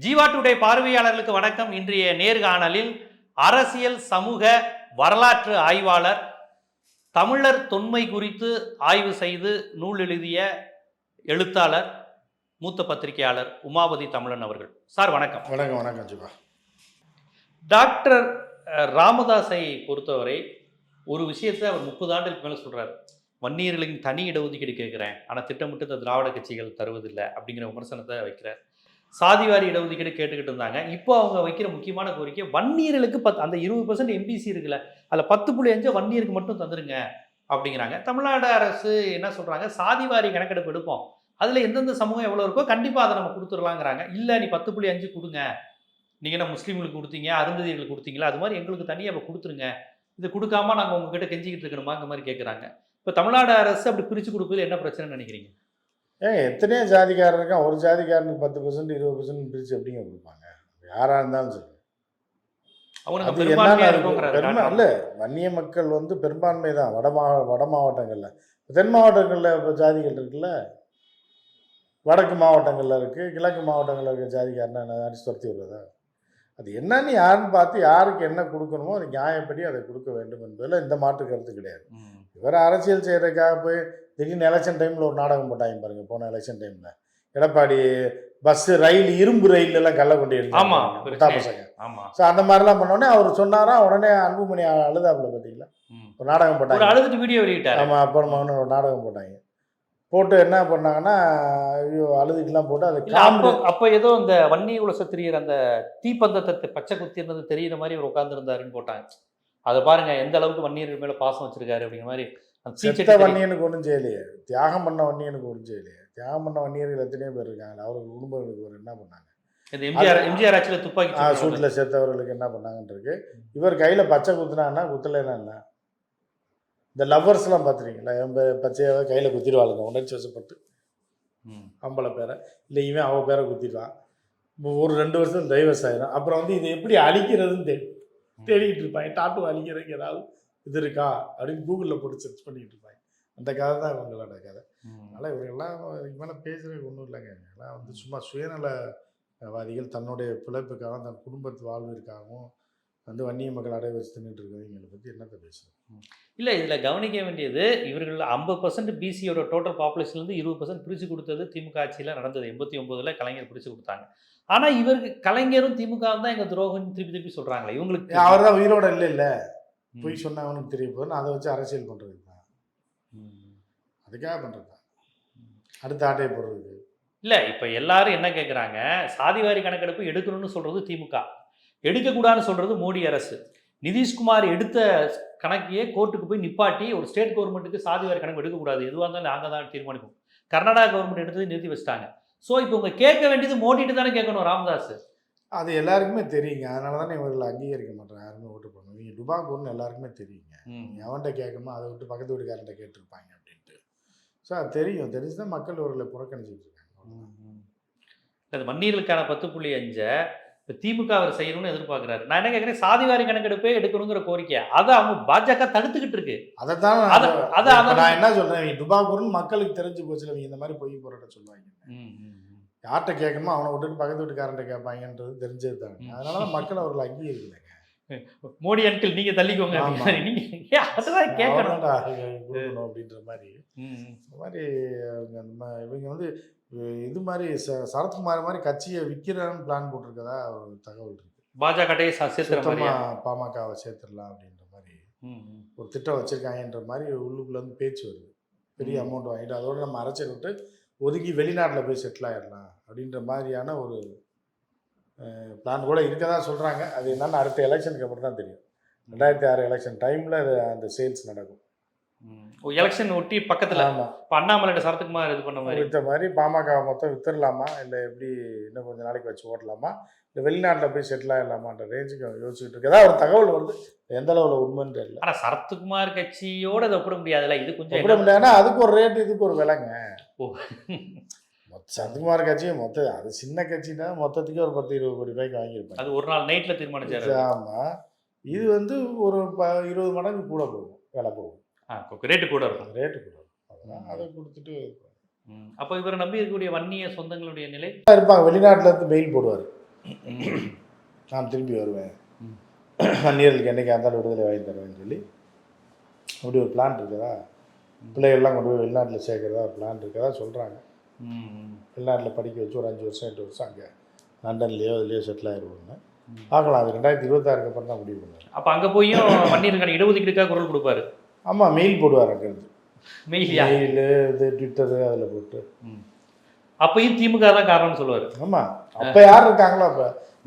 Jeeva today பார்வையாளர்களுக்கு வணக்கம். இன்றைய நேர்காணலில் அரசியல் சமூக வரலாற்று ஆய்வாளர் தமிழர் தொன்மை குறித்து ஆய்வு செய்து நூல் எழுதிய எழுத்தாளர் மூத்த பத்திரிகையாளர் உமாபதி தமிழன் அவர்கள். சார் வணக்கம். வணக்கம் வணக்கம் ஜிபா டாக்டர் ராமதாஸை பொறுத்தவரை ஒரு விஷயத்தை அவர் முப்பது ஆண்டுக்கு மேலே சொல்றாரு. வன்னியர்களுக்கு தனி இடஒதுக்கீடு கேட்குறேன். ஆனால் திட்டமிட்டு இந்த திராவிட கட்சிகள் தருவதில்லை அப்படிங்கிற விமர்சனத்தை வைக்கிறார். சாதிவாரி இடஒதுக்கீடு கேட்டுக்கிட்டு இருந்தாங்க. இப்போ அவங்க வைக்கிற முக்கியமான கோரிக்கை வன்னியர்களுக்கு பத் அந்த இருபது பர்சன்ட் எம்பிசி இருக்குல்ல அதில் பத்து புள்ளி அஞ்சு வன்னியருக்கு மட்டும் தந்துருங்க அப்படிங்கிறாங்க. தமிழ்நாடு அரசு என்ன சொல்கிறாங்க சாதிவாரி கணக்கெடுப்பு எடுப்போம். அதில் எந்தெந்த சமூகம் எவ்வளோ இருக்கோ கண்டிப்பாக அதை நம்ம கொடுத்துடலாங்கிறாங்க. இல்லை நீ பத்து புள்ளி அஞ்சு கொடுங்க. நீங்கள் என்ன முஸ்லீம்களுக்கு கொடுத்தீங்க அருந்ததிகளுக்கு கொடுத்தீங்களா? அது மாதிரி எங்களுக்கு தனியாக இப்போ கொடுத்துருங்க. இது கொடுக்காம நாங்கள் உங்ககிட்ட கெஞ்சிக்கிட்டு இருக்கணுமாங்கிற மாதிரி கேட்குறாங்க இப்போ தமிழ்நாடு அரசு அப்படி பிரித்து கொடுக்குறது என்ன பிரச்சனைன்னு நினைக்கிறீங்க? ஏங்க எத்தனையோ ஜாதிக்காரர் இருக்கான் ஒரு ஜாதிக்காரனுக்கு பத்து பர்சன்ட் இருபது பர்சன்ட் பிரித்து எப்படிங்க கொடுப்பாங்க? யாராக இருந்தாலும் சரி. அது என்னன்னா. இல்லை வன்னிய மக்கள் வந்து பெரும்பான்மை தான். வட மா வட மாவட்டங்களில். தென் மாவட்டங்களில் இப்போ ஜாதிகள் இருக்குல்ல? வடக்கு மாவட்டங்களில் இருக்குது கிழக்கு மாவட்டங்களில் இருக்க ஜாதிக்காரனை அடிச்சு துரத்தி விடுறதா? அது என்னன்னு யாருன்னு பார்த்து யாருக்கு என்ன கொடுக்கணுமோ அது நியாயப்படி அதை கொடுக்க வேண்டும் என்பதில் இந்த மாற்று கருத்து கிடையாது. இவர் அரசியல் செய்கிறதுக்காக போய் திடீர்னு எலெக்ஷன் டைமில் ஒரு நாடகம் போட்டாங்க பாருங்க போன எலெக்ஷன் டைமில் எடப்பாடி பஸ்ஸு ரயில் இரும்பு ரயில் எல்லாம் கள்ள கொண்டு பசங்க. ஸோ அந்த மாதிரிலாம் பண்ணோடனே அவர் சொன்னாரா உடனே அன்புமணி அழுதாப்புல பார்த்தீங்களா. ஒரு நாடகம் போட்டாங்க. அழுதுட்டு வீடியோ வெளியிட்டாரு. ஆமாம் அப்புறமா ஒரு நாடகம் போட்டாங்க. போட்டு என்ன பண்ணாங்கன்னா ஐயோ அழுதுட்டுலாம் போட்டு அதை அப்போ அப்போ ஏதோ இந்த வன்னி உலசத்திரியர் அந்த தீப்பந்தத்தை பச்சை குத்தி இருந்தது தெரியுற மாதிரி அவர் உட்கார்ந்துருந்தாருன்னு போட்டாங்க. அதை பாருங்க எந்த அளவுக்கு வன்னியர்கள் மேல பாசம் வச்சிருக்காரு அப்படிங்கிற மாதிரி செத்த. வன்னியனுக்கு ஒன்றும் செய்யலையே. தியாகம் பண்ண வன்னியனுக்கு ஒன்றும் செய்யலையே. தியாகம் பண்ண வன்னியர்கள் எத்தனையோ பேர் இருக்காங்க. அவருக்கு குடும்பங்களுக்கு ஒரு என்ன பண்ணாங்க? எம்ஜிஆர் எம்ஜிஆர் ஆட்சியில துப்பாக்கி. சூட்டில் செத்தவர்களுக்கு என்ன பண்ணாங்கன்னு இருக்கு. இவர் கையில் பச்சை குத்துனான்னா குத்தலைன்னா என்ன? இந்த லவ்வர்ஸ்லாம் பார்த்துருக்கீங்களா என் பே- பச்சையாவே கையில் குத்திடுவாளுங்க. உணர்ச்சி வசப்பட்டு. ஆம்பளை பேரை. இல்லை இவன் அவ பேரை குத்திடுவான். ஒரு ரெண்டு வருஷம் டைவர்ஸ் ஆயிடும் அப்புறம் வந்து இது எப்படி அழிக்கிறதுன்னு தேடி தேடிக்கிட்டு இருப்பாங்க டாட்டு அழிக்கிறதுக்கு ஏதாவது இது இருக்கா அப்படின்னு கூகுளில் போட்டு சர்ச் பண்ணிக்கிட்டு இருப்பாங்க. அந்த கதை தான் இவங்களோட கதை. அதனால் இவங்கெல்லாம் இதுக்கு மேலே பேசுறதுக்கு ஒன்றும் இல்லைங்க. எல்லாம் வந்து சும்மா சுயநலவாதிகள் தன்னுடைய பிழைப்புக்காகவும் தன் குடும்பத்து வாழ்விற்காகவும் வந்து வன்னிய மக்கள் அடைய வச்சு தின்னுட்டு இருக்கவங்களை பற்றி என்னத்தை பேசுகிறோம் இல்ல இதுல கவனிக்க வேண்டியது இவர்கள் ஐம்பது பர்சன்ட் பிசியோட டோட்டல் பாப்புலேஷன்ல இருந்து இருபது பர்சன்ட் பிரிச்சு கொடுத்தது திமுக ஆட்சியில நடந்தது. எண்பத்தி ஒன்பதுல கலைஞர் பிரிச்சு கொடுத்தாங்க. ஆனா இவருக்கு கலைஞரும் திமுக தான் எங்க துரோகம் திருப்பி திருப்பி சொல்றாங்களே. இவங்களுக்கு அவர் தான் உயிரோட இல்லை இல்லை. பொய் சொன்னா அவனுக்கு தெரிய போகுதுன்னு அதை வச்சு அரசியல் பண்ணுறது தான். அதுக்காக பண்ணுறது தான். அடுத்த ஆட்டையை போடுறதுக்கு இல்ல இப்ப எல்லாரும் என்ன கேக்குறாங்க? சாதிவாரி கணக்கெடுப்பு எடுக்கணும்னு சொல்றது திமுக. எடுக்கக்கூடாதுன்னு சொல்றது மோடி அரசு. நிதிஷ்குமார் எடுத்த கணக்கையே கோர்ட்டுக்கு போய் நிப்பாட்டி ஒரு ஸ்டேட் கவர்மெண்ட்டுக்கு சாதிவாரி கணக்கு எடுக்கக்கூடாது. எதுவாக இருந்தாலும் நாங்கள் தான் தீர்மானிப்போம். கர்நாடகா கவர்மெண்ட் எடுத்தது நிறுத்தி வச்சிட்டாங்க. ஸோ இப்போ உங்க கேட்க வேண்டியது மோடிட்டு தானே கேட்கணும் ராமதாஸ். அது எல்லாருக்குமே தெரியுங்க. அதனால தானே இவர்கள் அங்கீகரிக்க மாட்டாங்க. யாருமே ஓட்டு போடணும். நீங்கள் டுபாக்கூர்னு எல்லாருக்குமே தெரியுங்க. நீ எவன்கிட்ட கேட்கணுமோ அதை விட்டு பக்கத்து வீட்டுக்காரன்ட்ட கேட்டிருப்பாங்க அப்படின்ட்டு. ஸோ அது தெரியும். தெரிஞ்சு தான் மக்கள் இவர்களை புறக்கணிச்சிட்டு இருக்காங்க. அது வன்னியர்களுக்கான பத்து புள்ளி அஞ்சை இப்போ திமுக அவர் செய்யணும்னு எதிர்பார்க்குறாரு. நான் என்ன கேட்குறேன்? சாதிவாரி கணக்கெடுப்பே எடுக்கணுங்கிற கோரிக்கை அதை அவங்க பாஜக தடுத்துக்கிட்டு இருக்கு. அத- இப்ப அத- அத- நான் என்ன சொல்றேன்? இவங்க டுபாக்கூர்னு மக்களுக்கு தெரிஞ்சு இவங்க இந்த மாதிரி பொய் போராட்ட சொல்லுவாங்க. யார்கிட்ட கேட்கணுமோ அவனை விட்டுட்டு பக்கத்து வீட்டுக்காரன்ட்ட கேட்பாங்கன்றது தெரிஞ்சது தாங்க. அதனால தான் மக்கள் அவர்கள் அங்கீகரிக்கலைங்க. மோடி அங்கிள் நீங்க தள்ளிக்கோங்க அதுதான் கேட்கணும். அப்படின்ற மாதிரி. இந்த மாதிரி அவங்க இவங்க வந்து இது மாதிரி ச- சரத்குமார் மாதிரி கட்சியை விற்கிறான்னு பிளான் போட்டிருக்கதா ஒரு தகவல் இருக்கு. பாஜகட்டையே ச- சேர்த்துற சுத்தமா மாதிரியா பாமகவை சேர்த்துடலாம் அப்படின்ற மாதிரி. ஒரு திட்டம் வச்சிருக்காங்கன்ற மாதிரி உள்ளுக்குள்ள இருந்து பேச்சு வருது. பெரிய. அமௌண்ட் வாங்கிட்டு அதோட நம்ம அரசியல் விட்டு ஒதுக்கி வெளிநாட்டில் போய் செட்டில் ஆயிடலாம் அப்படின்ற மாதிரியான ஒரு பிளான் கூட இருக்கதா சொல்கிறாங்க அது என்னன்னு அடுத்த எலெக்ஷனுக்கு அப்புறம் தான் தெரியும். ரெண்டாயிரத்தி ஆறு எலெக்ஷன் டைமில் அது அந்த சேல்ஸ் நடக்கும். எலெக்ஷன் ஒட்டி பக்கத்துல ஆமாம் இப்போ அண்ணாமலைட்ட சரத்குமார் இது பண்ண மாதிரி? வித்த மாதிரி பாமக மொத்தம் வித்துடலாமா? இல்லை எப்படி இன்னும் கொஞ்ச நாளைக்கு வச்சு ஓட்டலாமா? இல்லை வெளிநாட்டில் போய் செட்டில் ஆகிடலாமான்ற ரேஞ்சுக்கு யோசிச்சுட்டு இருக்கு ஏதாவது ஒரு தகவல் வருது. எந்த அளவில் உண்மைன்னு தெரியல. ஆனா சரத்குமார் கட்சியோட அதை ஒப்பிட முடியாதுல்ல? இது கொஞ்சம் என்ன- முடியாதுன்னா அதுக்கு ஒரு ரேட் இதுக்கு ஒரு விலைங்க. ஓ. மொத்த சரத்குமார் கட்சியும் மொத்த அது சின்ன கட்சினா மொத்தத்துக்கே ஒரு பத்து இருபது கோடி ரூபாய்க்கு வாங்கியிருப்பாங்க அது ஒரு நாள் நைட்ல தீர்மானிச்சாரு ஆமாம் இது வந்து ஒரு ப இருபது மடங்கு கூட போகும் விலை போகும். ரேட்டு கூட இருக்கும். ரேட்டு கூட இருக்கும். அதை கொடுத்துட்டு. அப்போ இவரை நம்பி இருக்கக்கூடிய வன்னிய சொந்தங்களுடைய நிலை? இருப்பாங்க வெளிநாட்டுல இருந்து மெயில் போடுவார். நான் திரும்பி வருவேன். வன்னியர்களுக்கு என்னைக்கு இருந்தாலும் விடுதலை வாங்கி தருவேன்னு சொல்லி. அப்படி ஒரு பிளான் இருக்குதா? பிள்ளைகள்லாம் கொண்டு போய் வெளிநாட்டில் சேர்க்குறதா ஒரு பிளான் இருக்கதா சொல்கிறாங்க. வெளிநாட்டில் படிக்க வச்சு ஒரு அஞ்சு வருஷம் எட்டு வருஷம் அங்கே லண்டன்லேயோ அதுலேயோ செட்டில் ஆயிடுவாங்க பார்க்கலாம் அது ரெண்டாயிரத்தி இருபத்தாறுக்கு அப்புறம் தான் முடிவு பண்ணுவார் அப்ப அங்க போயும் வன்னியருக்கான இடஒதுக்கீடுக்காக குரல் கொடுப்பாரு. ஆமாம் மெயில் போடுவார் அங்கிருந்து மெய்லியா மெயிலு? இது ட்விட்டரு அதில் போட்டு. அப்பயும் திமுக தான் காரணம்னு சொல்லுவாரு. ஆமாம் அப்போ யார் இருக்காங்களோ அப்போ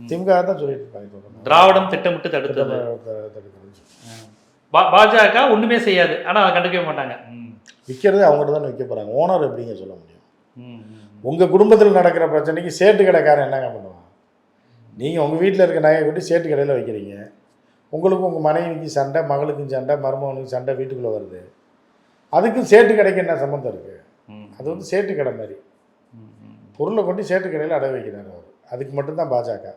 திமுக தான் சொல்லிட்டு இருப்பாங்க. திராவிடம் திட்டமிட்டு திட்டமிட்டு தடுக்கிறது. பாஜக ஒண்ணுமே செய்யாது. ஆனா அதை கண்டுக்கவே மாட்டாங்க. விற்கிறது அவங்ககிட்ட தான் விற்க போகிறாங்க ஓனர் எப்படிங்க சொல்ல முடியும். உங்கள் குடும்பத்தில் நடக்கிற பிரச்சனைக்கு சேட்டு கடைக்காரன் என்னங்க பண்ணுவான்? நீங்கள் உங்கள் வீட்டில் இருக்க நகையை கொண்டு சேட்டு கடையில் வைக்கிறீங்க. உங்களுக்கு உங்கள் மனைவிக்கு சண்டை மகளுக்கும் சண்டை மருமகனுக்கு சண்டை வீட்டுக்குள்ளே வருது. அதுக்கும் சேட்டு கடைக்கு என்ன சம்மந்தம் இருக்குது. அது வந்து சேட்டு கடை மாதிரி. பொருளை கொண்டு சேட்டு கடையில் அடை வைக்கிறார் அவர். அதுக்கு மட்டும்தான் பாஜக.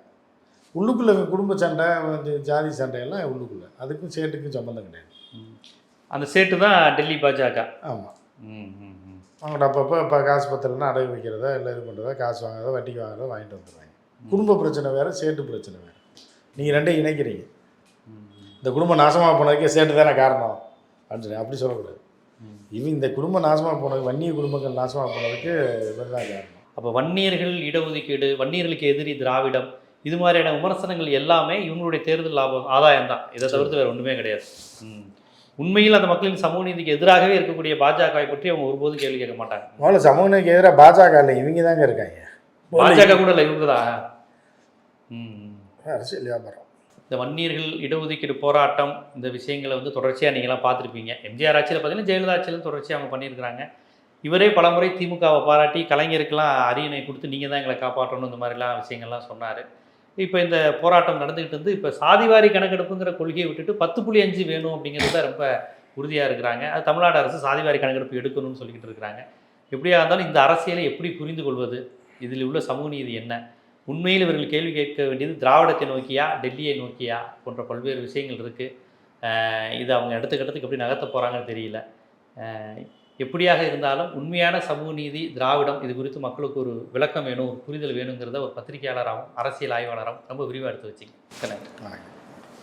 உள்ளுக்குள்ளே குடும்ப சண்டை வந்து ஜாதி சண்டையெல்லாம் உள்ளுக்குள்ளே. அதுக்கும் சேட்டுக்கும் சம்மந்தம் கிடையாது. அந்த சேட்டு தான் டெல்லி பாஜக. ஆமாம் ம், ம். அவங்கள்ட்ட அப்பப்போ இப்போ காசு பத்திரம்னா அடகு வைக்கிறதா இல்லை இது பண்ணுறதா காசு வாங்குறதா வட்டிக்கு வாங்குறதா வாங்கிட்டு வந்துடுவாங்க குடும்ப பிரச்சனை வேறு சேட்டு பிரச்சனை வேறு. நீங்கள் ரெண்டையும் இணைக்கிறீங்க. இந்த குடும்பம் நாசமாக போனதுக்கே சேட்டு தானே காரணம்? அப்படின்னு சொல்லி அப்படி சொல்லக்கூடாது. இவங்க இந்த குடும்பம் நாசமாக போனது வன்னிய குடும்பங்கள் நாசமாக போனதுக்கு இவர் தான் காரணம். அப்போ வன்னியர்கள் இடஒதுக்கீடு வன்னியர்களுக்கு எதிரி திராவிடம் இது மாதிரியான விமர்சனங்கள் எல்லாமே இவங்களுடைய தேர்தல் லாபம் ஆதாயம் தான். இதை தவிர்த்து வேற ஒண்ணுமே கிடையாது. ம். உண்மையில் அந்த மக்களின் சமூக நீதிக்கு எதிராகவே இருக்கக்கூடிய பாஜகவை பற்றி அவங்க ஒருபோதும் கேள்வி கேட்க மாட்டாங்க. முதல்ல சமூகனுக்கு எதிராக பாஜக இல்லை இவங்க தாங்க இருக்காங்க. பாஜக கூட இல்லை இவங்க தான். அரசியல் வியாபாரம். இந்த வன்னியர்கள் இடஒதுக்கீடு போராட்டம் இந்த விஷயங்களை வந்து தொடர்ச்சியாக நீங்களாம் பார்த்துருப்பீங்க. எம்ஜிஆர் ஆட்சியில் பார்த்தீங்கன்னா ஜெயலலிதா ஆட்சியிலும் தொடர்ச்சியாக அவங்க பண்ணியிருக்கிறாங்க. இவரே பலமுறை திமுகவை பாராட்டி கலைஞருக்கெல்லாம் அரியணை கொடுத்து நீங்கள் தான் எங்களை காப்பாற்றணும் இந்த மாதிரிலாம் விஷயங்கள்லாம் சொன்னார். இப்போ இந்த போராட்டம் நடந்துக்கிட்டு இருந்து இப்போ சாதிவாரி கணக்கெடுப்புங்கிற கொள்கையை விட்டுட்டு பத்து புள்ளி அஞ்சு வேணும் அப்படிங்கிறது தான் ரொம்ப உறுதியாக இருக்கிறாங்க. அது தமிழ்நாடு அரசு சாதிவாரி கணக்கெடுப்பு எடுக்கணும்னு சொல்லிக்கிட்டு இருக்கிறாங்க. எப்படியா இருந்தாலும் இந்த அரசியலை எப்படி புரிந்து கொள்வது? இதில் உள்ள சமூக நீதி என்ன? உண்மையில் இவர்கள் கேள்வி கேட்க வேண்டியது திராவிடத்தை நோக்கியா டெல்லியை நோக்கியா போன்ற பல்வேறு விஷயங்கள் இருக்குது இது அவங்க அடுத்த கட்டத்துக்கு எப்படி நகர்த்த போகிறாங்கன்னு தெரியல. எப்படியாக இருந்தாலும் உண்மையான சமூக நீதி திராவிடம் இது குறித்து மக்களுக்கு ஒரு விளக்கம் வேணும் ஒரு புரிதல் வேணுங்கிறத ஒரு பத்திரிகையாளராகவும் அரசியல் ஆய்வாளராகவும் ரொம்ப விரிவாக எடுத்து வச்சிங்க நன்றி.